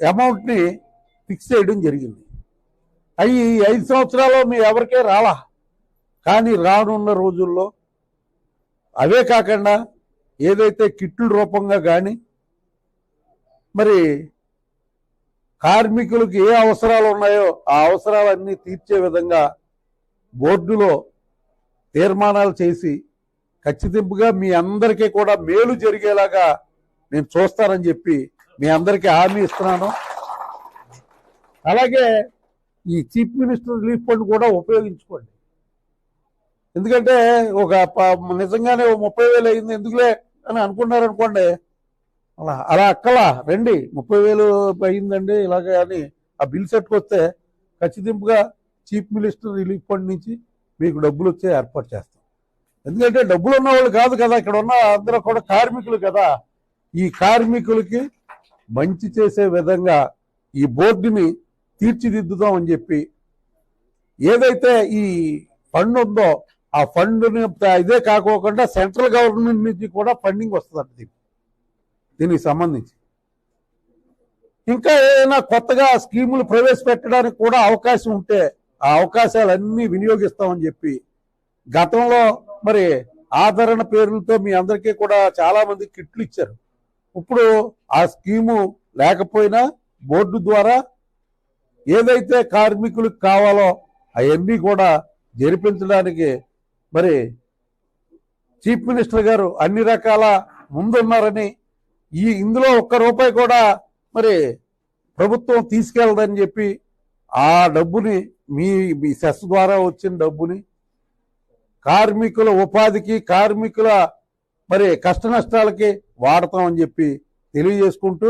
అమౌంట్ని ఫిక్స్ చేయడం జరిగింది. అవి ఈ ఐదు సంవత్సరాలు మీ ఎవరికే రాలా? కానీ రానున్న రోజుల్లో అవే కాకుండా ఏదైతే కిట్ల రూపంగా కానీ మరి కార్మికులకు ఏ అవసరాలు ఉన్నాయో ఆ అవసరాలన్నీ తీర్చే విధంగా బోర్డులో తీర్మానాలు చేసి ఖచ్చితంగా మీ అందరికీ కూడా మేలు జరిగేలాగా నేను చూస్తానని చెప్పి మీ అందరికీ హామీ ఇస్తున్నాను. అలాగే ఈ చీఫ్ మినిస్టర్ రిలీఫ్ ఫండ్ కూడా ఉపయోగించుకోండి. ఎందుకంటే ఒక ప- నిజంగానే ముప్పై వేలు అయింది ఎందుకులే అని అనుకున్నారనుకోండి అలా అలా అక్కలా రండి. ముప్పై వేలు అయిందండి ఇలాగే అని ఆ బిల్ సెట్కొస్తే ఖచ్చితంగా చీఫ్ మినిస్టర్ రిలీఫ్ ఫండ్ నుంచి మీకు డబ్బులు వచ్చే ఏర్పాటు చేస్తాం. ఎందుకంటే డబ్బులు ఉన్న వాళ్ళు కాదు కదా ఇక్కడ ఉన్న అందరూ కూడా కార్మికులు కదా. ఈ కార్మికులకి మంచి చేసే విధంగా ఈ బోర్డుని తీర్చిదిద్దుదాం అని చెప్పి ఏదైతే ఈ ఫండ్ ఉందో ఆ ఫండ్ని ఇదే కాకోకుండా సెంట్రల్ గవర్నమెంట్ నుంచి కూడా ఫండింగ్ వస్తుందంట దీనికి. దీనికి సంబంధించి. ఇంకా ఏదైనా కొత్తగా స్కీములు ప్రవేశపెట్టడానికి కూడా అవకాశం ఉంటే ఆ అవకాశాలన్నీ వినియోగిస్తామని చెప్పి గతంలో మరి ఆదరణ పేర్లతో మీ అందరికీ కూడా చాలా మంది కిట్లు ఇచ్చారు. ఇప్పుడు ఆ స్కీము లేకపోయినా బోర్డు ద్వారా ఏదైతే కార్మికులకు కావాలో అవన్నీ కూడా జరిపించడానికి మరి చీఫ్ మినిస్టర్ గారు అన్ని రకాల ముందున్నారని ఈ ఇందులో ఒక్క రూపాయి కూడా మరి ప్రభుత్వం తీసుకెళ్ళదని చెప్పి ఆ డబ్బుని మీ మీ సెస్ ద్వారా వచ్చిన డబ్బుని కార్మికుల ఉపాధికి కార్మికుల మరి కష్ట నష్టాలకి వాడతామని చెప్పి తెలియజేసుకుంటూ